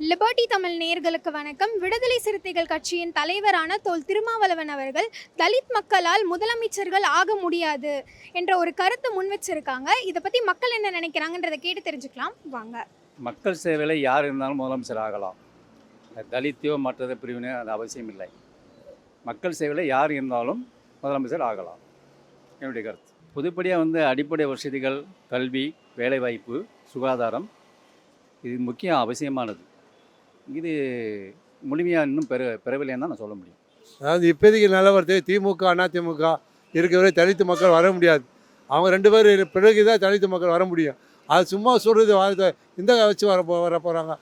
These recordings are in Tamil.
லிபர்டி தமிழ் நேயர்களுக்கு வணக்கம். விடுதலை சிறுத்தைகள் கட்சியின் தலைவரான தோல் திருமாவளவன் அவர்கள் தலித் மக்களால் முதலமைச்சர்கள் ஆக முடியாது என்ற ஒரு கருத்தை முன் வச்சிருக்காங்க இதை பத்தி மக்கள் என்ன நினைக்கிறாங்கன்றதை கேட்டு தெரிஞ்சுக்கலாம். வாங்க. மக்கள் சேவையில் யார் இருந்தாலும் முதலமைச்சர் ஆகலாம். தலித்தையோ மற்றது பிரிவினோ அது அவசியம் இல்லை. மக்கள் சேவையில் யார் இருந்தாலும் முதலமைச்சர் ஆகலாம். என்னுடைய கருத்து. பொதுப்படியாக வந்து அடிப்படை வசதிகள் கல்வி வேலைவாய்ப்பு சுகாதாரம் இது முக்கியம் அவசியமானது. இது முழுமையாக இன்னும் பெற பெறவில்லைன்னு தான் நான் சொல்ல முடியும். அதாவது இப்போதைக்கு நிலவரத்தை திமுக அதிமுக இருக்கிறவரை தலித்து மக்கள் வர முடியாது. அவங்க ரெண்டு பேர் பிறகு தான் தலித்து மக்கள் வர முடியும். அது சும்மா சொல்கிறது வார்த்தை இந்த வச்சு வர போ வர போகிறாங்க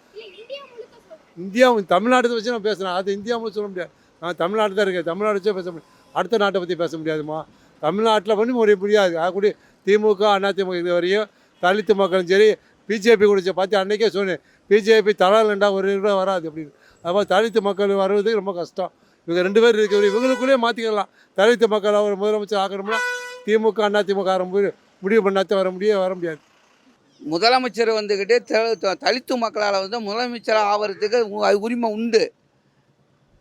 இந்தியா தமிழ்நாட்டை வச்சு நான் பேசுகிறேன் அது இந்தியா சொல்ல முடியாது. நான் தமிழ்நாட்டு தான் இருக்கேன். தமிழ்நாடு வச்சே பேச முடியும் அடுத்த நாட்டை பற்றி பேச முடியாதுமா? தமிழ்நாட்டில் பண்ணி முடிய முடியாது அது திமுக அதிமுக இது வரையும் தலித்து மக்களும் சரி பிஜேபி குடிச்ச பார்த்து அன்றைக்கே சொன்னேன். பிஜேபி தலாலண்டா ஒரு ரூபா வராது அப்படின்னு. அப்போ தலித்து மக்கள் வருவதுக்கு ரொம்ப கஷ்டம். இவங்க ரெண்டு பேர் இருக்கிற இவங்களுக்குள்ளேயே மாற்றிக்கலாம் தலித்து மக்கள் அவர் முதலமைச்சர் ஆக்கணும்னா திமுக அதிமுக ஆரம்பி முடிவு பண்ணாத்த வர முடியாது வர முடியாது. முதலமைச்சர் வந்துக்கிட்டு தலித்து மக்களால் வந்து முதலமைச்சர் ஆகிறதுக்கு உரிமை உண்டு.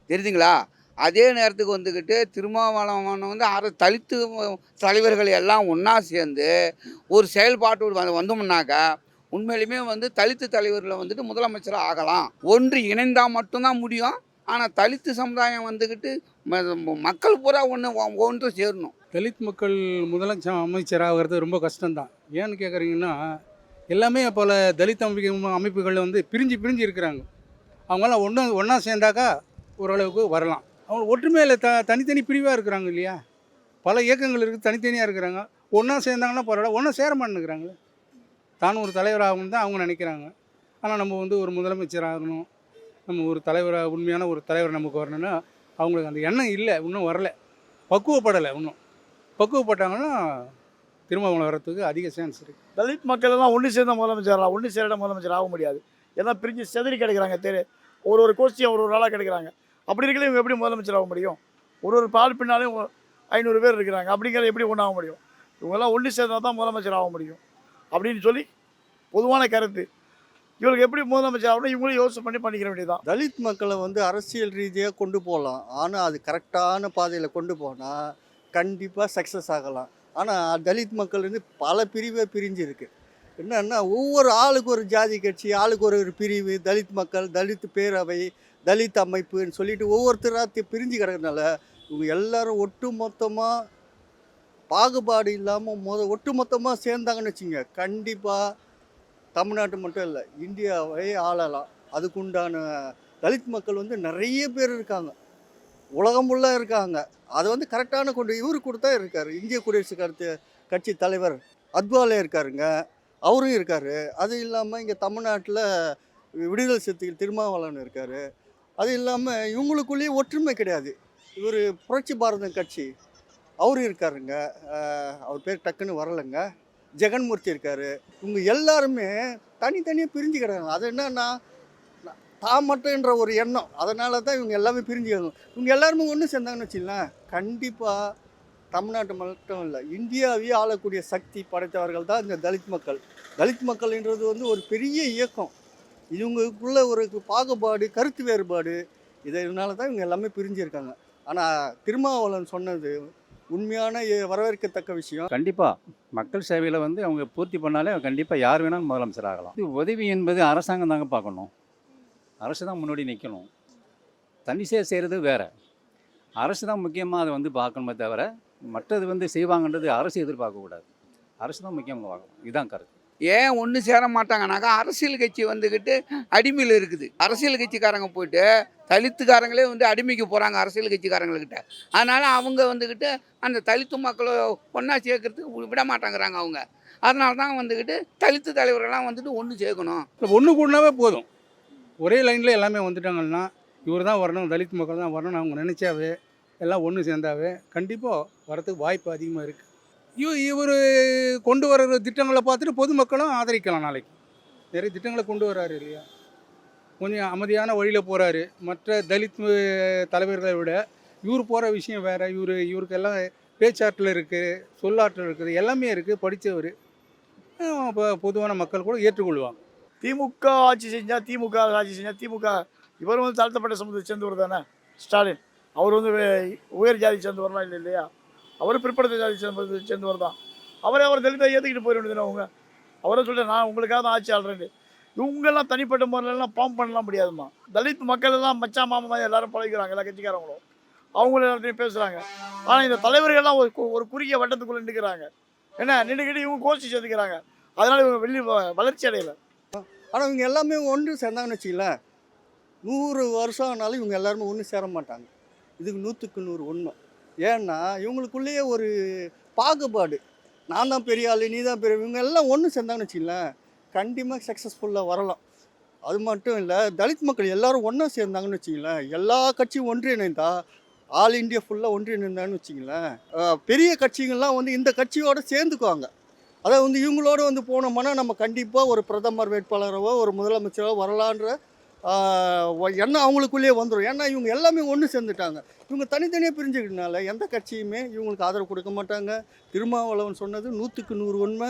தெரியுதுங்களா அதே நேரத்துக்கு வந்துக்கிட்டு திருமாவளவன் வந்து அர தலித்து தலைவர்கள் எல்லாம் ஒன்றா சேர்ந்து ஒரு செயல்பாட்டு வந்தோம்னாக்கா உண்மையிலுமே வந்து தலித்து தலைவர்களை வந்துட்டு முதலமைச்சராக ஆகலாம். ஒன்று இணைந்தால் மட்டும்தான் முடியும். ஆனால் தலித்து சமுதாயம் வந்துக்கிட்டு ம- மக்கள் பூரா ஒன்று ஒன்று சேரணும். தலித் மக்கள் முதலமைச்சர் அமைச்சராகிறது ரொம்ப கஷ்டம்தான். ஏன்னு கேட்குறீங்கன்னா எல்லாமே போல் தலித் அமைப்பு அமைப்புகள் வந்து பிரிஞ்சு பிரிஞ்சு இருக்கிறாங்க. அவங்களாம் ஒன்று ஒன்றா சேர்ந்தாக்கா ஓரளவுக்கு வரலாம். அவங்க ஒற்றுமையில் த தனித்தனி பிரிவாக இருக்கிறாங்க இல்லையா? பல இயக்கங்கள் இருக்குது தனித்தனியாக இருக்கிறாங்க. ஒன்றா சேர்ந்தாங்கன்னா பரவாயில்ல ஒன்றா சேர மாட்டேங்கிறாங்களே. தான் ஒரு தலைவராகணும் தான் அவங்க நினைக்கிறாங்க. ஆனால் நம்ம வந்து ஒரு முதலமைச்சர் ஆகணும் நம்ம ஒரு தலைவராக உண்மையான ஒரு தலைவர் நமக்கு வரணும்னா அவங்களுக்கு அந்த எண்ணம் இல்லை இன்னும் வரல. பக்குவப்படலை இன்னும். பக்குவப்பட்டாங்கன்னா திரும்ப அவங்களை வரத்துக்கு அதிக சான்ஸ் இருக்குது தலித் மக்கள் எல்லாம் ஒன்று சேர்ந்த முதலமைச்சராக ஒன்று சேர முதலமைச்சர் ஆக முடியாது. எல்லாம் பிரிஞ்சு செதறி கிடைக்கிறாங்க தெரு. ஒரு ஒரு கோஷ்டியை ஒரு ஒரு ஆளாக கிடைக்கிறாங்க. அப்படி இருக்கல இவங்க எப்படி முதலமைச்சர் ஆக முடியும்? ஒரு ஒரு பால் பின்னாலையும் ஐநூறு பேர் இருக்கிறாங்க. அப்படிங்கிறத எப்படி ஒன்றாக முடியும்? இவங்கெல்லாம் ஒன்று சேர்ந்தால் தான் முதலமைச்சர் ஆக முடியும். அப்படின்னு சொல்லி பொதுவான கருத்து. இவங்களுக்கு எப்படி முதலமைச்சர் ஆகணும் இவங்களும் யோசனை பண்ணி பண்ணிக்கிற வேண்டியதுதான். தலித் மக்களை வந்து அரசியல் ரீதியாக கொண்டு போகலாம். ஆனால் அது கரெக்டான பாதையில் கொண்டு போனால் கண்டிப்பாக சக்ஸஸ் ஆகலாம். ஆனால் தலித் மக்கள் வந்து பல பிரிவை பிரிஞ்சு இருக்கு என்னென்னா ஒவ்வொரு ஆளுக்கு ஒரு ஜாதி கட்சி ஆளுக்கு ஒரு ஒரு பிரிவு தலித் மக்கள் தலித் பேரவை தலித் அமைப்புன்னு சொல்லிட்டு ஒவ்வொருத்தராக பிரிஞ்சு கிடக்கிறதுனால இவங்க எல்லாரும் ஒட்டு மொத்தமாக பாகுபாடு இல்லாமல் மொத ஒட்டு மொத்தமாக சேர்ந்தாங்கன்னு வச்சுங்க. கண்டிப்பாக தமிழ்நாட்டு மட்டும் இல்லை இந்தியாவை ஆளலாம். அதுக்குண்டான தலித் மக்கள் வந்து நிறைய பேர் இருக்காங்க. உலகம் ஃபுல்லாக இருக்காங்க. அதை வந்து கரெக்டான கொண்டு இவர் கொடுத்தா இருக்கார். இந்திய குடியரசு கருத்து கட்சி தலைவர் அத்வாலே இருக்காருங்க. அவரும் இருக்கார். அது இல்லாமல் இங்கே தமிழ்நாட்டில் விடுதலை சிறுத்தைகள் திருமாவளவன் இருக்கார். அது இல்லாமல் இவங்களுக்குள்ளேயே ஒற்றுமை கிடையாது. இவர் புரட்சி பாரதம் கட்சி. அவரும் இருக்காருங்க. அவர் பேர் டக்குன்னு வரலைங்க. ஜெகன்மூர்த்தி இருக்கார். இவங்க எல்லாருமே தனித்தனியாக பிரிஞ்சு கிடக்காங்க அது என்னன்னா தான் மட்டும்ன்ற ஒரு எண்ணம். அதனால தான் இவங்க எல்லாமே பிரிஞ்சுக்கிறாங்க. இவங்க எல்லாருமே ஒன்று சேர்ந்தாங்கன்னு வச்சுக்கலாம் கண்டிப்பாக தமிழ்நாட்டு மட்டும் இல்லை இந்தியாவையே ஆளக்கூடிய சக்தி படைத்தவர்கள் தான் இந்த தலித் மக்கள். தலித் மக்கள்ன்றது வந்து ஒரு பெரிய இயக்கம். இவங்களுக்குள்ள ஒரு பாகுபாடு கருத்து வேறுபாடு இதனால தான் இவங்க எல்லாமே பிரிஞ்சிருக்காங்க. ஆனால் திருமாவளவன் சொன்னது உண்மையான வரவேற்கத்தக்க விஷயம். கண்டிப்பாக மக்கள் சேவையில் வந்து அவங்க பூர்த்தி பண்ணாலே கண்டிப்பாக யார் வேணாலும் முதலமைச்சர் ஆகலாம். இது உதவி என்பது அரசாங்கம் தாங்க பார்க்கணும். அரசு தான் முன்னாடி நிற்கணும் தனிச்சே செய்கிறது வேறு. அரசு தான் முக்கியமாக அதை வந்து பார்க்கணுமே தவிர மற்றது வந்து செய்வாங்கன்றது அரசு எதிர்பார்க்கக்கூடாது. அரசு தான் முக்கியமாக பார்க்கணும். இதுதான் கருத்து. ஏன் ஒன்று சேர மாட்டாங்கனாக்கா அரசியல் கட்சி வந்துக்கிட்டு அடிமையில் இருக்குது. அரசியல் கட்சிக்காரங்க போயிட்டு தலித்துக்காரங்களே வந்து அடிமைக்கு போகிறாங்க அரசியல் கட்சிக்காரங்கக்கிட்ட அதனால் அவங்க வந்துக்கிட்டு அந்த தலித்து மக்களை ஒன்றா சேர்க்கறதுக்கு விட மாட்டேங்கிறாங்க அவங்க. அதனால தான் வந்துக்கிட்டு தலித்து தலைவர்கள்லாம் வந்துட்டு ஒன்று சேர்க்கணும். ஒன்று கூடனாவே போதும். ஒரே லைனில் எல்லாமே வந்துட்டாங்கன்னா இவர் தான் வரணும் தலித் மக்கள் தான் வரணும்னு அவங்க நினச்சாவே எல்லாம் ஒன்று சேர்ந்தாவே கண்டிப்பாக வரதுக்கு வாய்ப்பு அதிகமாக இருக்குது இவர் கொண்டு வர்ற திட்டங்களை பார்த்துட்டு பொதுமக்களும் ஆதரிக்கலாம் நாளைக்கு. நிறைய திட்டங்களை கொண்டு வர்றாரு இல்லையா? கொஞ்சம் அமைதியான வழியில் போகிறாரு மற்ற தலித் தலைவர்களை விட இவர் போகிற விஷயம் வேறு. இவர் இவருக்கெல்லாம் பேச்சாற்றல் இருக்குது சொல்லாற்றல் இருக்குது எல்லாமே இருக்குது படித்தவர் இப்போ பொதுவான மக்கள் கூட ஏற்றுக்கொள்வாங்க. திமுக ஆட்சி செஞ்சால் திமுக ஆட்சி செஞ்சால் திமுக. இவர் வந்து தாழ்த்தப்பட்ட சமூகத்தை சேர்ந்தவர் தானே? ஸ்டாலின். அவர் வந்து உயர் ஜாதி சேர்ந்தவர்லாம் இல்லை இல்லையா? அவர் பிற்படுத்த ஜாதி சேர்ந்தவர் தான். அவரே அவர் தலித்தை ஏற்றுக்கிட்டு போயிட வேண்டியது அவங்க? அவரை சொல்லிட்டு நான் உங்களுக்காக தான் ஆட்சி ஆள்றேன் இவங்கெல்லாம் தனிப்பட்ட முறையிலலாம் பாம் பண்ணலாம் முடியாதும்மா. தலித் மக்கள் எல்லாம் மச்சா மாமா மாதிரி எல்லாரும் பழகிறாங்க எல்லா கட்சிக்காரங்களும். அவங்களும் எல்லாத்தையும் பேசுகிறாங்க ஆனால் இந்த தலைவர்கள்லாம் ஒரு கு- ஒரு குறுகிய வட்டத்துக்குள்ளே நிற்கிறாங்க என்ன நின்றுக்கிட்டு இவங்க கோஷ்டி சேர்த்துக்கிறாங்க அதனால் இவங்க வெளி வ- வளர்ச்சி அடையலை. ஆனால் இவங்க எல்லாமே ஒன்று சேர்ந்தாங்கன்னு வச்சுங்களேன் நூறு வருஷம் ஆனாலும் இவங்க எல்லாருமே ஒன்று சேர மாட்டாங்க. இதுக்கு நூற்றுக்கு நூறு உண்மை. ஏன்னா இவங்களுக்குள்ளேயே ஒரு பாகுபாடு. நான் தான் பெரிய ஆள் நீ தான் பெரிய இவங்க எல்லாம் ஒன்று சேர்ந்தாங்கன்னு வச்சுங்களேன் கண்டிப்பாக சக்ஸஸ்ஃபுல்லாக வரலாம். அது மட்டும் இல்லை தலித் மக்கள் எல்லோரும் ஒன்றா சேர்ந்தாங்கன்னு வச்சுங்களேன் எல்லா கட்சியும் ஒன்றிணைந்தா ஆல் இந்தியா ஃபுல்லாக ஒன்றிணைந்தான்னு வச்சுங்களேன் பெரிய கட்சிகள்லாம் வந்து இந்த கட்சியோடு சேர்ந்துக்குவாங்க. அதாவது வந்து இவங்களோட வந்து போனோம்னா நம்ம கண்டிப்பாக ஒரு பிரதமர் வேட்பாளரவோ ஒரு முதலமைச்சரோ வரலான்ற என்ன அவங்களுக்குள்ளேயே வந்துடும் ஏன்னா இவங்க எல்லாமே ஒன்று சேர்ந்துட்டாங்க. இவங்க தனித்தனியாக பிரிஞ்சுக்கிறதுனால எந்த கட்சியுமே இவங்களுக்கு ஆதரவு கொடுக்க மாட்டாங்க. திருமாவளவன் சொன்னது நூற்றுக்கு நூறு உண்மை.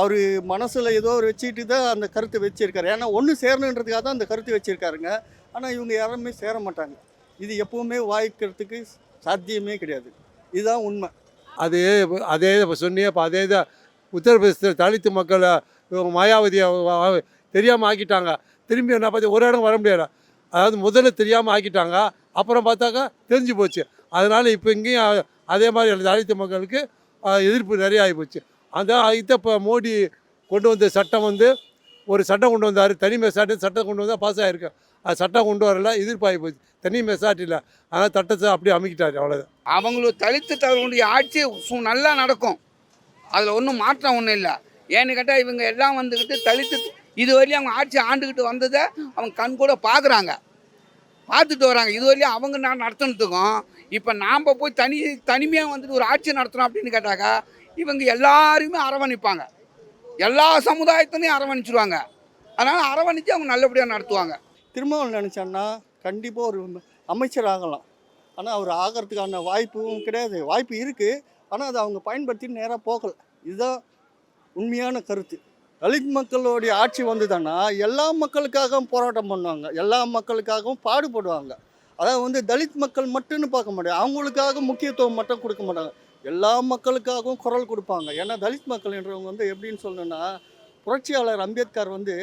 அவர் மனசில் ஏதோ ஒரு வச்சுக்கிட்டு தான் அந்த கருத்தை வச்சுருக்காரு. ஏன்னா ஒன்று சேரணுன்றதுக்காக தான் அந்த கருத்து வச்சுருக்காருங்க. ஆனால் இவங்க யாருமே சேர மாட்டாங்க. இது எப்போவுமே வாய்க்கிறதுக்கு சாத்தியமே கிடையாது. இதுதான் உண்மை. அது அதே இப்போ சொன்னியே இப்போ அதே தான் உத்தரப்பிரதேசத்தில் தலித்து மக்களை இவங்க மாயாவதியை தெரியாமல் ஆக்கிட்டாங்க. திரும்பி என்ன பார்த்து ஒரு இடம் வர முடியாது அதாவது முதல்ல தெரியாமல் ஆக்கிட்டாங்க. அப்புறம் பார்த்தாக்கா தெரிஞ்சு போச்சு. அதனால் இப்போ இங்கேயும் அதே மாதிரி தலித்து மக்களுக்கு எதிர்ப்பு நிறைய ஆகி போச்சு. அந்த இதை இப்போ மோடி கொண்டு வந்த சட்டம் வந்து ஒரு சட்டம் கொண்டு வந்தார். தனி மெசாட்டு சட்டம் கொண்டு வந்தால் பாஸ் ஆகிருக்கு அது சட்டம் கொண்டு வரல எதிர்ப்பாகி போச்சு. தனி மெசாட் இல்லை. அதனால் சட்டத்தை அப்படியே அமைக்கிட்டார் அவ்வளோதான் அவங்களுக்கு தலித்து தலைவனுடைய ஆட்சி நல்லா நடக்கும். அதில் ஒன்றும் மாற்றம் ஒன்றும் இல்லை. ஏன்னு கேட்டால் இவங்க எல்லாம் வந்துக்கிட்டு தலித்து இது வரையும் அவங்க ஆட்சி ஆண்டுக்கிட்டு வந்ததை அவங்க கண் கூட பார்க்குறாங்க. பார்த்துட்டு வராங்க. இது வரையும் அவங்க நான் நடத்தினதுக்கும் இப்போ நாம் போய் தனி தனிமையாக வந்துட்டு ஒரு ஆட்சி நடத்துகிறோம் அப்படின்னு கேட்டாக்கா இவங்க எல்லாருமே அரவணைப்பாங்க. எல்லா சமுதாயத்திலையும் அரவணைச்சிருவாங்க. அதனால் அரவணைச்சு அவங்க நல்லபடியாக நடத்துவாங்க. திருமாவளவன் நினச்சான்னா கண்டிப்பாக ஒரு அமைச்சர் ஆகலாம். ஆனால் அவர் ஆகிறதுக்கான வாய்ப்பும் கிடையாது. வாய்ப்பு இருக்குது ஆனால் அதை அவங்க பயன்படுத்தி நேராக போகலை. இதுதான் உண்மையான கருத்து. தலித் மக்களுடைய ஆட்சி வந்ததுன்னா எல்லா மக்களுக்காகவும் போராட்டம் பண்ணுவாங்க. எல்லா மக்களுக்காகவும் பாடுபடுவாங்க. அதாவது வந்து தலித் மக்கள் மட்டும்னு பார்க்க மாட்டாங்க அவங்களுக்காக முக்கியத்துவம் மட்டும் கொடுக்க மாட்டாங்க. எல்லா மக்களுக்காகவும் குரல் கொடுப்பாங்க. ஏன்னா தலித் மக்கள் என்றவங்க வந்து எப்படின்னு சொல்லணும்னா புரட்சியாளர் அம்பேத்கர் வந்து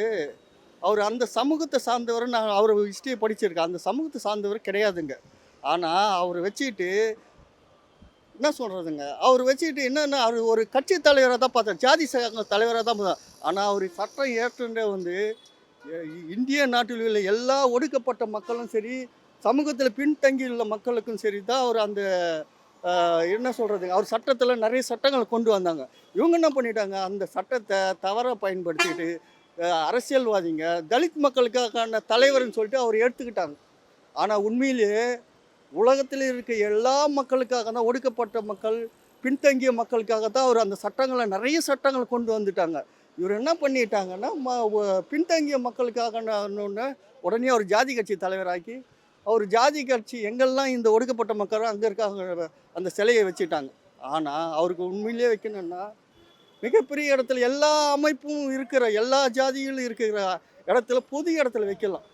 அவர் அந்த சமூகத்தை சார்ந்தவர் நான் அவர் ஹிஸ்ட்ரியை படிச்சிருக்கேன். அந்த சமூகத்தை சார்ந்தவர் கிடையாதுங்க. ஆனால் அவர் வச்சுக்கிட்டு என்ன சொல்கிறதுங்க அவர் வச்சுக்கிட்டு என்னென்ன அவர் ஒரு கட்சி தலைவராக தான் பார்த்தார். ஜாதி சங்க தலைவராக தான் பார்த்தார். ஆனால் அவர் சட்டம் ஏற்றுன்ற வந்து இந்திய நாட்டில் உள்ள எல்லா ஒடுக்கப்பட்ட மக்களும் சரி சமூகத்தில் பின்தங்கியுள்ள மக்களுக்கும் சரி தான் அவர் அந்த என்ன சொல்கிறதுங்க அவர் சட்டத்தில் நிறைய சட்டங்கள் கொண்டு வந்தாங்க. இவங்க என்ன பண்ணிட்டாங்க அந்த சட்டத்தை தவற பயன்படுத்திட்டு அரசியல்வாதிங்க தலித் மக்களுக்கான தலைவர்னு சொல்லிட்டு அவர் எடுத்துக்கிட்டாங்க ஆனால் உண்மையிலேயே உலகத்தில் இருக்க எல்லா மக்களுக்காக தான் ஒடுக்கப்பட்ட மக்கள் பின்தங்கிய மக்களுக்காக தான் அவர் அந்த சட்டங்களை நிறைய சட்டங்கள் கொண்டு வந்துட்டாங்க. இவர் என்ன பண்ணிட்டாங்கன்னா ம பின்தங்கிய மக்களுக்காக உடனே அவர் ஜாதி கட்சி தலைவராக்கி அவர் ஜாதி கட்சி எங்கெல்லாம் இந்த ஒடுக்கப்பட்ட மக்களும் அங்கே இருக்காங்க அந்த சிலையை வச்சுட்டாங்க. ஆனால் அவருக்கு உண்மையிலேயே வைக்கணும்னா மிகப்பெரிய இடத்துல எல்லா அமைப்பும் இருக்கிற எல்லா ஜாதிகளும் இருக்கிற இடத்துல பொது இடத்துல வைக்கலாம்.